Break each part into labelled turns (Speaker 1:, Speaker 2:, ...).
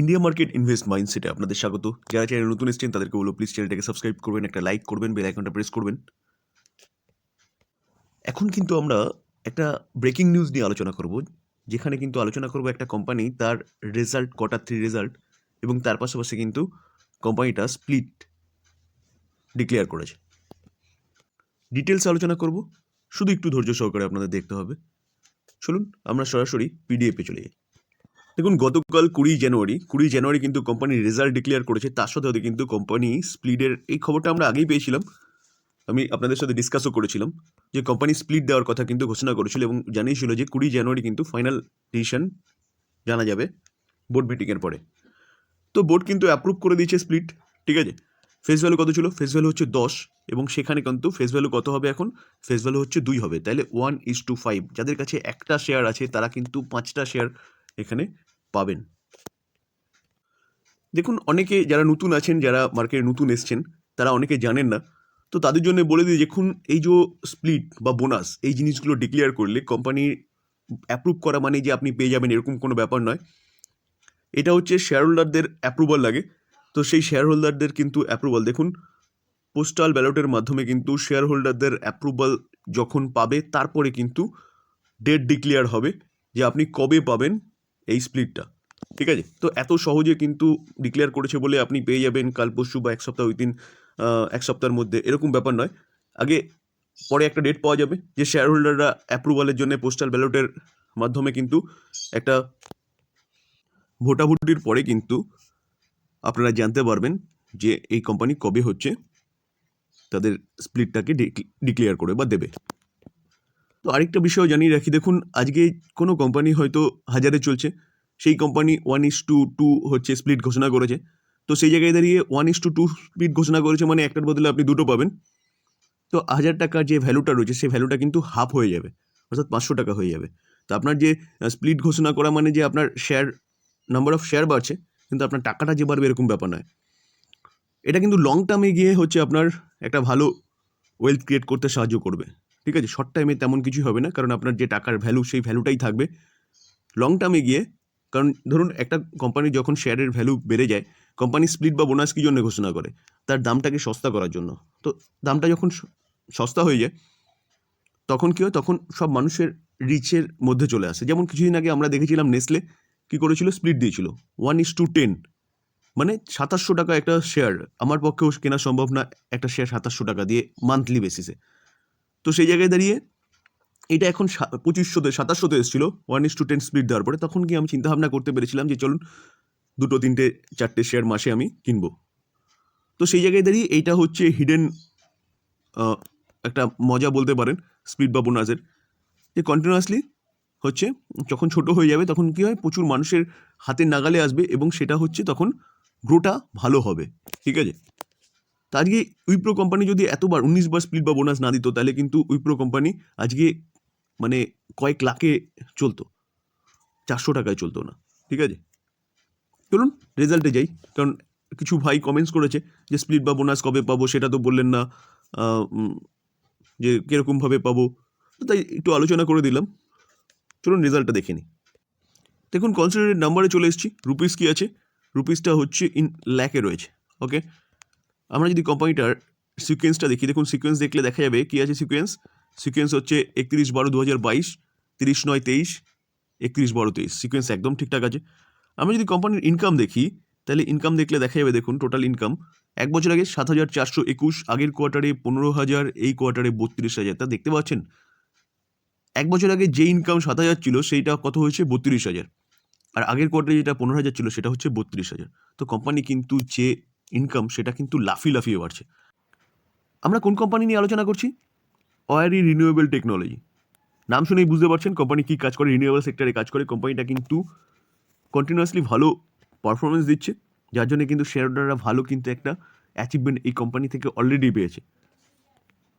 Speaker 1: India market invest মাইন্ডসেটে আপনাদের স্বাগত। যারা চ্যানেল নতুন এসেছেন, তাদেরকে বলব প্লিজ চ্যানেলটাকে সাবস্ক্রাইব করবেন, একটা লাইক করবেন বেল আইকনটা প্রেস করবেন। এখন কিন্তু আমরা একটা ব্রেকিং নিউজ নিয়ে আলোচনা করব, যেখানে কিন্তু আলোচনা করব একটা কোম্পানি তার রেজাল্ট কোয়ার্টার থ্রি রেজাল্ট এবং তার পাশাপাশি কিন্তু কোম্পানিটা স্প্লিট ডিক্লেয়ার করেছে। ডিটেলস আলোচনা করব, শুধু একটু ধৈর্য সহকারে আপনাদের দেখতে হবে। চলুন, আমরা সরাসরি পিডিএফে চলে যাই। দেখুন, গতকাল কুড়ি জানুয়ারি কুড়ি জানুয়ারি কিন্তু কোম্পানি রেজাল্ট ডিক্লেয়ার করেছে, তার সাথে কিন্তু কোম্পানি স্প্লিডের এই খবরটা আমরা আগেই পেয়েছিলাম। আমি আপনাদের সাথে ডিসকাসও করেছিলাম যে কোম্পানি স্প্লিট দেওয়ার কথা কিন্তু ঘোষণা করেছিল এবং জানিয়েছিল যে কুড়ি জানুয়ারি কিন্তু ফাইনাল ডিসিশন জানা যাবে বোর্ড মিটিংয়ের পরে। তো বোর্ড কিন্তু অ্যাপ্রুভ করে দিয়েছে স্প্লিট ঠিক আছে? ফেস ভ্যালু কত ছিল? ফেস ভ্যালু হচ্ছে দশ এবং সেখানে কিন্তু ফেস ভ্যালু কত হবে এখন? ফেস ভ্যালু হচ্ছে দুই হবে। তাহলে ওয়ান ইস টু ফাইভ যাদের কাছে একটা শেয়ার আছে, তারা কিন্তু পাঁচটা শেয়ার এখানে পাবেন। দেখুন, অনেকে যারা নতুন আছেন, যারা মার্কেটে নতুন এসছেন, তারা অনেকে জানেন না। তো তাদের জন্য বলে দিই, দেখুন, এই যে স্প্লিট বা বোনাস এই জিনিসগুলো ডিক্লেয়ার করলে কোম্পানি অ্যাপ্রুভ করা মানে যে আপনি পেয়ে যাবেন, এরকম কোনো ব্যাপার নয়। এটা হচ্ছে শেয়ার হোল্ডারদের অ্যাপ্রুভাল লাগে। তো সেই শেয়ার হোল্ডারদের কিন্তু অ্যাপ্রুভাল দেখুন পোস্টাল ব্যালটের মাধ্যমে কিন্তু শেয়ার হোল্ডারদের অ্যাপ্রুভাল যখন পাবে, তারপরে কিন্তু ডেট ডিক্লেয়ার হবে যে আপনি কবে পাবেন এই স্প্লিটটা, ঠিক আছে? তো এত সহজে কিন্তু ডিক্লেয়ার করেছে বলে আপনি পেয়ে যাবেন কাল পরশু বা এক সপ্তাহ উইদিন এক সপ্তাহের মধ্যে। এরকম ব্যাপার নয়। আগে পরে একটা ডেট পাওয়া যাবে যে শেয়ার হোল্ডাররা অ্যাপ্রুভালের জন্য পোস্টাল ব্যালটের মাধ্যমে কিন্তু একটা ভোটাভুটির পরে কিন্তু আপনারা জানতে পারবেন যে এই কোম্পানি কবে হচ্ছে, তাদের স্প্লিটটাকে ডিক্লেয়ার করে বা দেবে। তো আরেকটা বিষয় জানিয়ে রাখি। দেখুন, আজকে কোনো কোম্পানি হয়তো হাজারে চলছে, সেই company one is to two হচ্ছে স্প্লিট ঘোষণা করেছে। তো সেই জায়গায় দাঁড়িয়ে one is to two split ঘোষণা করেছে মানে একটার বদলে আপনি দুটো পাবেন। তো হাজার টাকার যে ভ্যালুটা রয়েছে, সেই ভ্যালুটা কিন্তু হাফ হয়ে যাবে, অর্থাৎ পাঁচশো টাকা হয়ে যাবে। তো আপনার যে স্প্লিট ঘোষণা করা মানে যে আপনার শেয়ার নাম্বার অফ শেয়ার বাড়ছে, কিন্তু আপনার টাকাটা যে বাড়বে এরকম ব্যাপার নয়। এটা কিন্তু লং টার্মে গিয়ে হচ্ছে আপনার একটা ভালো ওয়েলথ ক্রিয়েট করতে সাহায্য করবে। ঠিক আছে? শর্ট টাইমে তেমন কিছুই হবে না, কারণ আপনার যে টাকার ভ্যালু সেই ভ্যালুটাই থাকবে। লং টার্মে গিয়ে, কারণ ধরুন একটা কোম্পানি যখন শেয়ারের ভ্যালু বেড়ে যায় কোম্পানি স্প্লিট বা বোনাস কী জন্য ঘোষণা করে? তার দামটাকে সস্তা করার জন্য। তো দামটা যখন সস্তা হয়ে যায়, তখন কী হয়? তখন সব মানুষের রিচের মধ্যে চলে আসে। যেমন কিছুদিন আগে আমরা দেখেছিলাম নেসলে কী করেছিল? স্প্লিট দিয়েছিল। ওয়ান ইস টু টেন মানে সাতাশশো টাকা একটা শেয়ার আমার পক্ষেও কেনা সম্ভব না একটা শেয়ার সাতাশশো টাকা দিয়ে মান্থলি বেসিসে তো সেই জায়গায় দাঁড়িয়ে এটা এখন পঁচিশশোতে, সাতাশশোতে এসেছিল one is to ten split দেওয়ার পরে। তখন কি আমি চিন্তাভাবনা করতে পেরেছিলাম যে চলুন, দুটো, তিনটে, চারটে শেয়ার মাসে আমি কিনবো। তো সেই জায়গায় দাঁড়িয়ে এইটা হচ্ছে হিডেন একটা মজা বলতে পারেন স্পিড বা বোনাসের যে কন্টিনিউয়াসলি হচ্ছে, যখন ছোট হয়ে যাবে, তখন কী হয়, প্রচুর মানুষের হাতের নাগালে আসবে এবং সেটা হচ্ছে তখন গ্রোটা ভালো হবে। ঠিক আছে? তা আজকে উইপ্রো কোম্পানি যদি এতবার উনিশ বার স্প্লিট বা বোনাস না দিত, তাহলে কিন্তু উইপ্রো কোম্পানি আজকে মানে কয়েক লাখে চলতো। চারশো টাকায় চলতো না। ঠিক আছে? চলুন রেজাল্টে যাই। কারণ কিছু ভাই কমেন্টস করেছে যে স্প্লিট বা বোনাস কবে পাবো সেটা তো বললেন না। যে কীরকমভাবে পাবো। তাই একটু আলোচনা করে দিলাম। চলুন রেজাল্টটা দেখে নিই। দেখুন কনসিডারেড নাম্বারে চলে এসেছি। রুপিস কী আছে? রুপিসটা হচ্ছে ইন ল্যাকে রয়েছে। ওকে আমরা যদি কোম্পানিটার সিকোয়েন্সটা দেখি, দেখুন সিকোয়েন্স দেখলে দেখা যাবে কী আছে সিকোয়েন্স সিকোয়েন্স হচ্ছে একত্রিশ বারো দু হাজার বাইশ, তিরিশ নয় তেইশ, একত্রিশ বারো তেইশ। সিকোয়েন্স একদম ঠিকঠাক আছে। আমরা যদি কোম্পানির ইনকাম দেখি, তাহলে ইনকাম দেখলে দেখা যাবে, দেখুন টোটাল ইনকাম এক বছর আগে সাত হাজার চারশো একুশ, আগের কোয়ার্টারে পনেরো হাজার, এই কোয়ার্টারে বত্রিশ হাজার। তা দেখতে পাচ্ছেন? এক বছর আগে যে ইনকাম সাত হাজার ছিল, সেইটা কত হয়েছে? বত্রিশ হাজার। আর আগের কোয়ার্টারে যেটা পনেরো হাজার ছিল, সেটা হচ্ছে বত্রিশ হাজার। তো কোম্পানি কিন্তু যে ইনকাম সেটা কিন্তু লাফিয়ে লাফিয়ে বাড়ছে। আমরা কোন কোম্পানি নিয়ে আলোচনা করছি? অয়ারি রিনিউয়েবল টেকনোলজি নাম শুনেই বুঝতে পারছেন কোম্পানি কী কাজ করে রিনিউয়েবল সেক্টরে কাজ করে। কোম্পানিটা কিন্তু কন্টিনিউয়াসলি ভালো পারফরমেন্স দিচ্ছে। যার জন্য কিন্তু শেয়ার হোল্ডাররা ভালো কিন্তু একটা অ্যাচিভমেন্ট এই কোম্পানি থেকে অলরেডি পেয়েছে।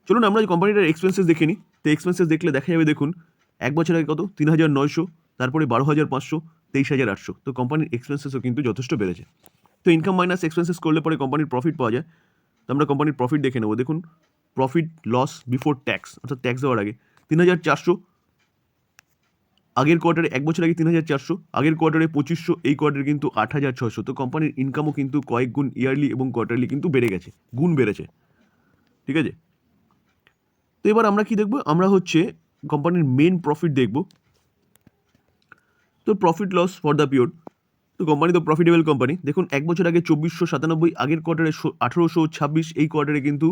Speaker 1: চলুন আমরা কোম্পানিটার এক্সপেন্সেস দেখে নিই। তো এক্সপেন্সেস দেখলে দেখা যাবে, দেখুন, এক বছর আগে কত? তিন হাজার নয়শো, তারপরে বারো হাজার পাঁচশো, তেইশ হাজার আটশো। তো কোম্পানির এক্সপেন্সেসও কিন্তু যথেষ্ট বেড়েছে। তো ইনকাম মাইনাস এক্সপেন্সেস করলে পরে কোম্পানির প্রফিট পাওয়া যায়। তো আমরা কোম্পানির প্রফিট দেখে নেব। দেখুন প্রফিট লস বিফোর ট্যাক্স অর্থাৎ ট্যাক্স দেওয়ার আগে। তিন হাজার চারশো, আগের কোয়ার্টারে এক বছর আগে তিন হাজার চারশো, আগের কোয়ার্টারে পঁচিশশো, এই কোয়ার্টারে কিন্তু আট হাজার ছশো তো কোম্পানির ইনকামও কিন্তু কয়েক গুণ ইয়ারলি এবং কোয়ার্টারলি কিন্তু বেড়ে গেছে, গুণ বেড়েছে। ঠিক আছে? তো এবার আমরা কি দেখব? আমরা হচ্ছে কোম্পানির মেন প্রফিট দেখব। তো profit loss for the period তো কোম্পানি তো প্রফিটেবল কোম্পানি দেখুন, এক বছর আগে চব্বিশশো সাতানব্বই, আগের কোয়ার্টারে আঠেরোশো ছাব্বিশ, এই কোয়ার্টারে কিন্তু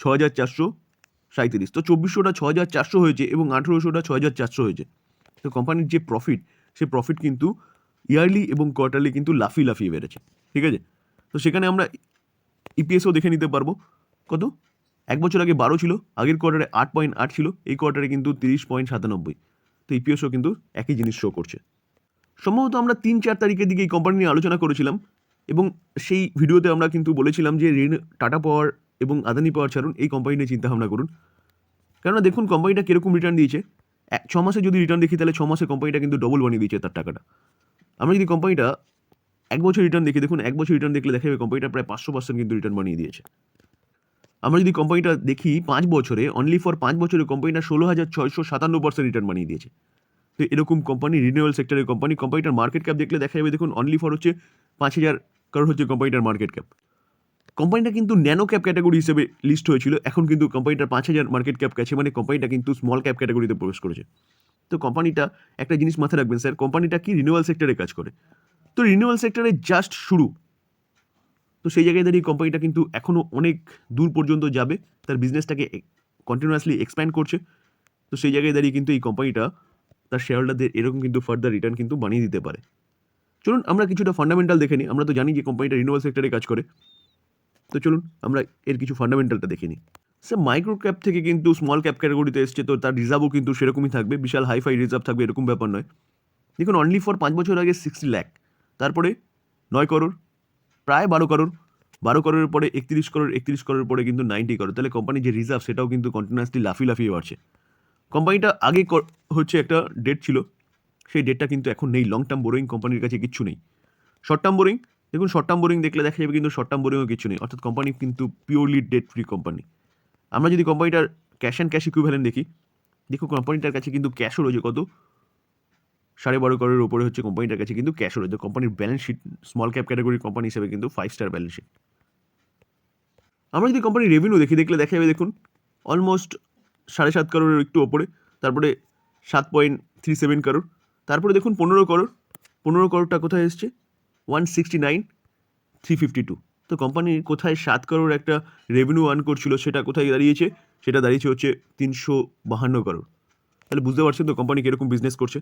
Speaker 1: ছ হাজার চারশো সাঁত্রিশ তো চব্বিশশোটা ছ হাজার চারশো হয়েছে এবং আঠেরোশোটা ছ হাজার চারশো হয়েছে। তো কোম্পানির যে প্রফিট সে প্রফিট কিন্তু ইয়ারলি এবং কোয়ার্টারলি কিন্তু লাফি লাফিয়ে বেড়েছে। ঠিক আছে? তো সেখানে আমরা ইপিএসও দেখে নিতে পারব। কত? এক বছর আগে বারো ছিল, আগের কোয়ার্টারে আট পয়েন্ট আট ছিল, এই কোয়ার্টারে কিন্তু তিরিশ পয়েন্ট সাতানব্বই। তো ইপিএসও কিন্তু একই জিনিস শো করছে। সম্ভবত আমরা তিন চার তারিখের দিকে এই কোম্পানি নিয়ে আলোচনা করেছিলাম এবং সেই ভিডিওতে আমরা কিন্তু বলেছিলাম যে ঋণ, টাটা পাওয়ার এবং আদানি পাওয়ার ছাড়ুন, এই কোম্পানি নিয়ে চিন্তাভাবনা করুন। কেননা দেখুন কোম্পানিটা কীরকম রিটার্ন দিয়েছে? ছ মাসে যদি রিটার্ন দেখি, তাহলে ছ মাসে কোম্পানিটা কিন্তু ডবল বানিয়ে দিয়েছে তার টাকাটা। আমরা যদি কোম্পানিটা এক বছর রিটার্ন দেখি, দেখুন, এক বছর রিটার্ন দেখলে দেখা যাবে কোম্পানিটা প্রায় পাঁচশো পার্সেন্ট কিন্তু রিটার্ন বানিয়ে দিয়েছে। আমরা যদি কোম্পানিটা দেখি, পাঁচ বছরে অনলি ফর পাঁচ বছরে কোম্পানিটা ষোলো হাজার ছয়শো সাতান্ন পার্সেন্ট রিটার্ন বানিয়ে দিয়েছে। তো এরকম কোম্পানি রিনিউয়াল সেক্টরের কোম্পানি কোম্পানিটার মার্কেট ক্যাপ দেখলে দেখা যাবে দেখুন অনলি ফর হচ্ছে পাঁচ হাজার কারোর হচ্ছে কোম্পানিটার মার্কেট ক্যাপ কোম্পানিটা কিন্তু ন্যানো ক্যাপ ক্যাটাগরি হিসেবে লিস্ট হয়েছিল, এখন কিন্তু কোম্পানিটার পাঁচ হাজার মার্কেট ক্যাপ গেছে মানে কোম্পানিটা কিন্তু স্মল ক্যাপ ক্যাটাগরিতে প্রবেশ করেছে। তো কোম্পানিটা একটা জিনিস মাথায় রাখবেন স্যার কোম্পানিটা কি রিনিউয়াল সেক্টরে কাজ করে? তো রিনিউয়াল সেক্টরে জাস্ট শুরু। তো সেই জায়গায় দাঁড়িয়ে কোম্পানিটা কিন্তু এখনও অনেক দূর পর্যন্ত যাবে, তার বিজনেসটাকে কন্টিনিউয়াসলি এক্সপ্যান্ড করছে। তো সেই জায়গায় দাঁড়িয়ে কিন্তু এই কোম্পানিটা তার শেয়ার হোল্ডারদের এরকম কিন্তু ফার্দার রিটার্ন কিন্তু বানিয়ে দিতে পারে। চলুন, আমরা কিছুটা ফান্ডামেন্টাল দেখে নিই। আমরা তো জানি যে কোম্পানিটা রিনিউয়াল সেক্টরে কাজ করে। তো চলুন, আমরা এর কিছু ফান্ডামেন্টালটা দেখে নিই। স্যার মাইক্রো ক্যাপ থেকে কিন্তু স্মল ক্যাপ ক্যাটাগরিতে এসছে, তো তার রিজার্ভও কিন্তু সেরকমই থাকবে। বিশাল হাইফাই রিজার্ভ থাকবে, এরকম ব্যাপার নয়। দেখুন অনলি ফর পাঁচ বছর আগে সিক্সটি ল্যাক তারপরে নয় করোড়, প্রায় বারো করোড়। বারো করোড়ের পরে একত্রিশ করোড়, একত্রিশ করোড়ের পরে কিন্তু নাইনটি করোড়। তাহলে কোম্পানির যে রিজার্ভ সেটাও কিন্তু কন্টিনিউয়াসলি লাফি লাফিয়ে বাড়ছে। কোম্পানিটা আগে একটা ডেট ছিল। সেই ডেটটা কিন্তু এখন নেই। লং টার্ম বোরিং কোম্পানির কাছে কিচ্ছু নেই। শর্ট টার্ম বোরিং দেখুন শর্ট টার্ম বোরিং দেখলে দেখা যাবে কিন্তু শর্ট টার্ম বোরিংও কিছু নেই। অর্থাৎ কোম্পানি কিন্তু পিওরলি ডেট ফ্রি কোম্পানি আমরা যদি কোম্পানিটার ক্যাশ অ্যান্ড ক্যাশ ইকুইভ্যালেন্ট দেখি দেখো কোম্পানিটার কাছে কিন্তু ক্যাশও রয়েছে কত? সাড়ে বারো করোড়ের উপরে হচ্ছে কোম্পানিটার কাছে কিন্তু ক্যাশও রয়েছে। কোম্পানির balance sheet small cap category company হিসেবে কিন্তু ফাইভ স্টার ব্যালেন্স শিট আমরা যদি কোম্পানির রেভিনিউ দেখি, দেখলে দেখা যাবে, দেখুন অলমোস্ট সাড়ে সাত করোড়ের একটু ওপরে। তারপরে সাত পয়েন্ট থ্রি সেভেন করোড় তারপরে দেখুন পনেরো করোড় পনেরো করোড়টা কোথায় এসছে? One sixty nine three fifty two তো কোম্পানির কোথায় সাত করোড় একটা রেভিনিউ আর্ন করছিল সেটা কোথায় দাঁড়িয়েছে? সেটা দাঁড়িয়েছে হচ্ছে তিনশো বাহান্ন করোড় তাহলে বুঝতে পারছেন তো কোম্পানি কীরকম বিজনেস করছে?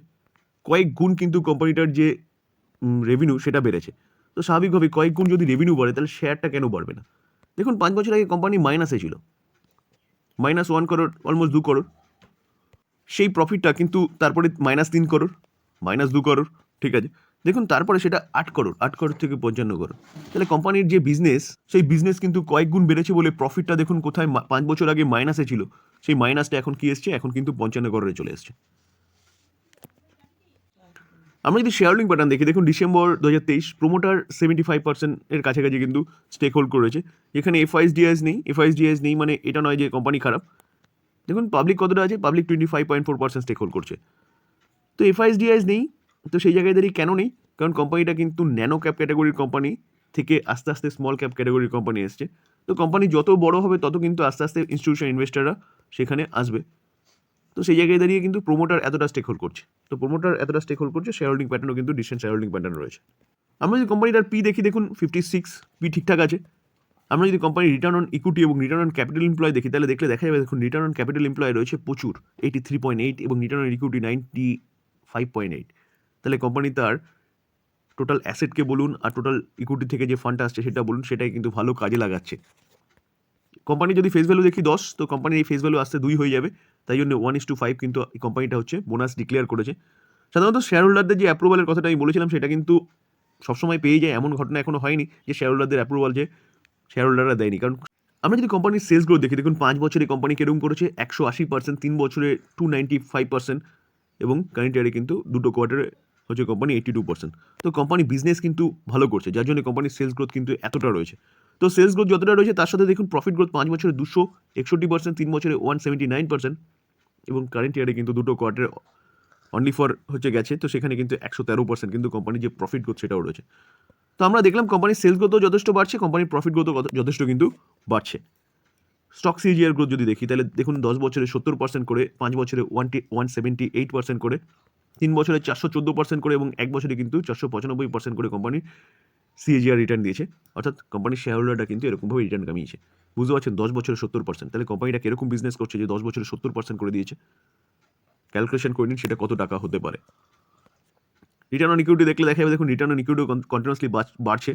Speaker 1: কয়েক গুণ কিন্তু কোম্পানিটার যে রেভিনিউ সেটা বেড়েছে। তো স্বাভাবিকভাবে কয়েক গুণ যদি রেভিনিউ বাড়ে, তাহলে শেয়ারটা কেন বাড়বে না? দেখুন পাঁচ বছর আগে কোম্পানি মাইনাসে ছিল। মাইনাস ওয়ান করোড় অলমোস্ট দু করোড় সেই প্রফিটটা কিন্তু তারপরে মাইনাস তিন করোড় মাইনাস দু করোড় ঠিক আছে? দেখুন, তারপরে সেটা আট করোড় আট করোড় থেকে পঞ্চান্ন করোড় তাহলে কোম্পানির যে বিজনেস সেই বিজনেস কিন্তু কয়েক গুণ বেড়েছে বলে প্রফিটটা দেখুন কোথায় পাঁচ বছর আগে মাইনাসে ছিল। সেই মাইনাসটা এখন কি এসছে? এখন কিন্তু পঞ্চান্ন করোড়ে চলে এসছে। আমরা যদি শেয়ার হোল্ডিং প্যাটার্ন দেখি, দেখুন ডিসেম্বর দু হাজার তেইশ প্রোমোটার সেভেন্টি ফাইভ পার্সেন্টের কাছাকাছি কিন্তু স্টেক হোল্ড করেছে এখানে এফআইএস ডিএস নেই এফআইএস ডিএস নেই মানে এটা নয় যে কোম্পানি খারাপ। দেখুন পাবলিক কতটা আছে? Public twenty five point four percent stake hold করছে তো এফআইএস ডিএস নেই, তো সেই জায়গায় দাঁড়িয়ে কেন নেই? কারণ কোম্পানিটা কিন্তু ন্যানো ক্যাপ ক্যাটাগরির কোম্পানি থেকে আস্তে আস্তে স্মল ক্যাপ ক্যাটাগরির কোম্পানি এসছে। তো কোম্পানি যত বড় হবে, তত কিন্তু আস্তে আস্তে ইনস্টিটিউশন ইনভেস্টাররা সেখানে আসবে। তো সেই জায়গায় দাঁড়িয়ে কিন্তু প্রোমোটার এতটা স্টেক হোল্ড করছে। তো প্রোমোটার এতটা স্টেক হোল্ড করছে শেয়ার হোল্ডিং প্যাটার্নও কিন্তু ডিসেন্ট শেয়ার হোল্ডিং প্যাটার্ন রয়েছে। আমরা যদি কোম্পানিটার পি দেখি, দেখুন ফিফটি সিক্স পি ঠিকঠাক আছে। আমরা যদি কোম্পানির রিটার্ন অন ইকুইটি এবং রিটার্ন অন ক্যাপিটাল এমপ্লয় দেখি, তাহলে দেখলে দেখা যাবে, দেখুন রিটার্ন অন ক্যাপিটাল এমপ্লয় রয়েছে প্রচুর এইটি থ্রি পয়েন্ট এইট এবং return on equity ninety five point eight তাহলে কোম্পানি তার টোটাল অ্যাসেটকে বলুন আর টোটাল ইকুইটি থেকে যে ফান্ডটা আসছে সেটা বলুন, সেটাই কিন্তু ভালো কাজে লাগাচ্ছে। কোম্পানি যদি ফেস ভ্যালু দেখি দশ, তো কোম্পানির এই ফেস ভ্যালু আসতে দুই হয়ে যাবে, তাই জন্য ওয়ান ইস টু ফাইভ কিন্তু এই কোম্পানিটা হচ্ছে বোনাস ডিক্লেয়ার করেছে। সাধারণত শেয়ার হোল্ডারদের যে অ্যাপ্রুভালের কথাটা আমি বলেছিলাম, সেটা কিন্তু সবসময় পেয়ে যায়, এমন ঘটনা এখনও হয়নি যে শেয়ার হোল্ডারদের অ্যাপ্রুভাল যে শেয়ার হোল্ডাররা দেয়নি। কারণ আমরা যদি কোম্পানির সেলস গ্রোথ দেখি, দেখুন পাঁচ বছরে কোম্পানি কীরকম করেছে? একশো আশি পার্সেন্ট তিন বছরে টু নাইনটি ফাইভ পার্সেন্ট এবং কারেন্ট ইয়ারে কিন্তু দুটো কোয়ার্টারে হচ্ছে কোম্পানি এইটি টু পার্সেন্ট তো কোম্পানি বিজনেস কিন্তু ভালো করছে, যার জন্য কোম্পানির সেলস গ্রোথ কিন্তু এতটা রয়েছে। তো সেলস গ্রোথ যতটা রয়েছে, তার সাথে দেখুন প্রফিট গ্রোথ পাঁচ বছরে দুশো একষট্টি পার্সেন্ট তিন বছরে ওয়ান সেভেন্টি নাইন পার্সেন্ট এবং কারেন্ট ইয়ারে কিন্তু দুটো কোয়ার্টারে অনলি ফর হচ্ছে গেছে, তো সেখানে কিন্তু একশো তেরো পার্সেন্ট কিন্তু কোম্পানির যে প্রফিট গ্রোথ সেটাও রয়েছে। তো আমরা দেখলাম কোম্পানির সেলস গ্রোথও যথেষ্ট বাড়ছে কোম্পানির প্রফিট গ্রোথও যথেষ্ট কিন্তু বাড়ছে। স্টক সিজিআর গ্রোথ যদি দেখি, তাহলে দেখুন দশ বছরে সত্তর পার্সেন্ট করে, পাঁচ বছরে one one seventy eight percent করে, তিন বছরে চারশো চোদ্দ পার্সেন্ট করে এবং এক বছরে কিন্তু চারশো পঁচানব্বই পার্সেন্ট করে কোম্পানি সিএজিআর রিটার্ন দিয়েছে। অর্থাৎ কোম্পানির শেয়ার হোল্ডারটা কিন্তু এরকমভাবে রিটার্ন কামিয়েছে। বুঝতে পারছেন? দশ বছরে সত্তর পার্সেন্ট তাহলে কোম্পানিটা কীরকম বিজনেস করছে যে দশ বছরে সত্তর পার্সেন্ট করে দিয়েছে? ক্যালকুলেশন করে নিন সেটা কত টাকা হতে পারে। রিটার্ন অন ইকুইটি দেখলে দেখা যাবে দেখুন রিটার্ন অন ইকুইটি কন্টিনিউসলি বাড়ছে।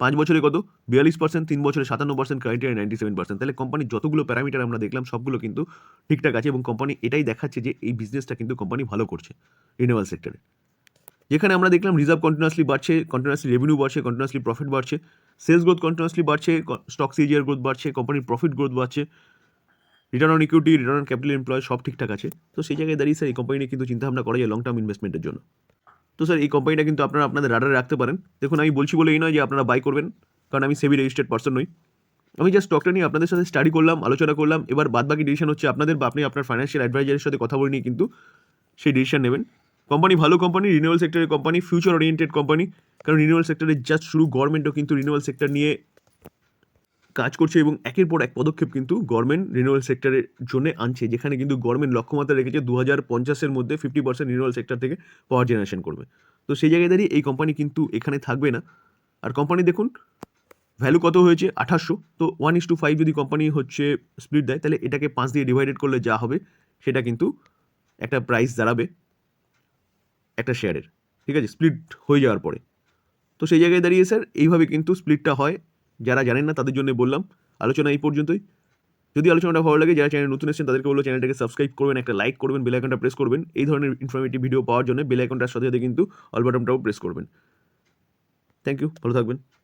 Speaker 1: পাঁচ বছরে কত? বিয়াল্লিশ পার্সেন্ট তিন বছরে সাতান্ন percent current ninety seven percent তাহলে কোম্পানির যতগুলো প্যারামিটার আমরা দেখলাম, সবগুলো কিন্তু ঠিকঠাক আছে এবং কোম্পানি এটাই দেখাচ্ছে যে এই বিজনেসটা কিন্তু কোম্পানি ভালো করছে রিনিউয়াল সেক্টরে যেখানে আমরা দেখলাম রিজার্ভ কন্টিনিউসলি বাড়ছে কন্টিনিউসলি রেভিনিউ বাড়ছে কন্টিনিউসলি প্রফিট বাড়ছে। সেলস গ্রোথ কন্টিনিউসলি বাড়ছে স্টক সিজিআর গ্রোথ বাড়ছে কোম্পানির প্রফিট গ্রোথ বাড়ছে। Return on equity return on capital employ সব ঠিকঠাক আছে। তো সেই জায়গায় দাঁড়িয়ে স্যার এই কোম্পানি নিয়ে কিন্তু চিন্তাভাবনা করা যায় লং টার্ম ইনভেস্টমেন্টের জন্য। তো স্যার, এই কোম্পানিটা কিন্তু আপনারা আপনাদের রাডারে রাখতে পারেন। দেখুন, আমি বলছি বলে এই নয় যে আপনারা বাই করবেন, কারণ আমি সেভি রেজিস্টার্ড পার্সন নই। আমি জাস্ট স্টকটা নিয়ে আপনাদের সাথে স্টাডি করলাম, আলোচনা করলাম, এবার বাদবাকি ডিসিশন হচ্ছে আপনাদের বা আপনি আপনার ফাইন্যান্সিয়াল অ্যাডভাইজারের সাথে কথা বলে নিয়ে কিন্তু সেই ডিসিশন নেবেন। কোম্পানি ভালো কোম্পানি রিনিউয়াল সেক্টরের কোম্পানি ফিউচার ওরিয়েন্টেড কোম্পানি কারণ রিনিউয়াল সেক্টরের জাস্ট শুরু গভর্নমেন্টও কিন্তু রিনিউয়াল সেক্টর নিয়ে কাজ করছে এবং একের পর এক পদক্ষেপ কিন্তু গভর্নমেন্ট রিনিউয়াল সেক্টরের জন্য আনছে, যেখানে কিন্তু গভর্নমেন্ট লক্ষ্যমাত্রা রেখেছে দু হাজার পঞ্চাশের মধ্যে ফিফটি পার্সেন্ট রিনিউয়াল সেক্টর থেকে পাওয়ার জেনারেশন করবে। তো সেই জায়গায় দাঁড়িয়ে এই কোম্পানি কিন্তু এখানে থাকবে না। আর কোম্পানি দেখুন ভ্যালু কত হয়েছে? আঠাশশো। তো ওয়ান ইস টু ফাইভ যদি কোম্পানি হচ্ছে স্প্লিট দেয়, তাহলে এটাকে পাঁচ দিয়ে ডিভাইডেড করলে যা হবে, সেটা কিন্তু একটা প্রাইস দাঁড়াবে একটা শেয়ারের ঠিক আছে? স্প্লিট হয়ে যাওয়ার পরে। তো সেই জায়গায় দাঁড়িয়ে স্যার এইভাবে কিন্তু স্প্লিটটা হয়। যারা জানেন না, তাদের জন্য বললাম। আলোচনা এই পর্যন্তই। যদি আলোচনাটা ভালো লাগে, যারা চ্যানেল নতুন এসেছেন, তাদেরকে বলব চ্যানেলটাকে সাবস্ক্রাইব করবেন, একটা লাইক করবেন বেল আইকনটা প্রেস করবেন। এই ধরনের ইনফরমেটিভ ভিডিও পাওয়ার জন্য বেল আইকনটার সাথে সাথে কিন্তু অল বাটনটাও প্রেস করবেন। থ্যাংক ইউ ভালো থাকবেন।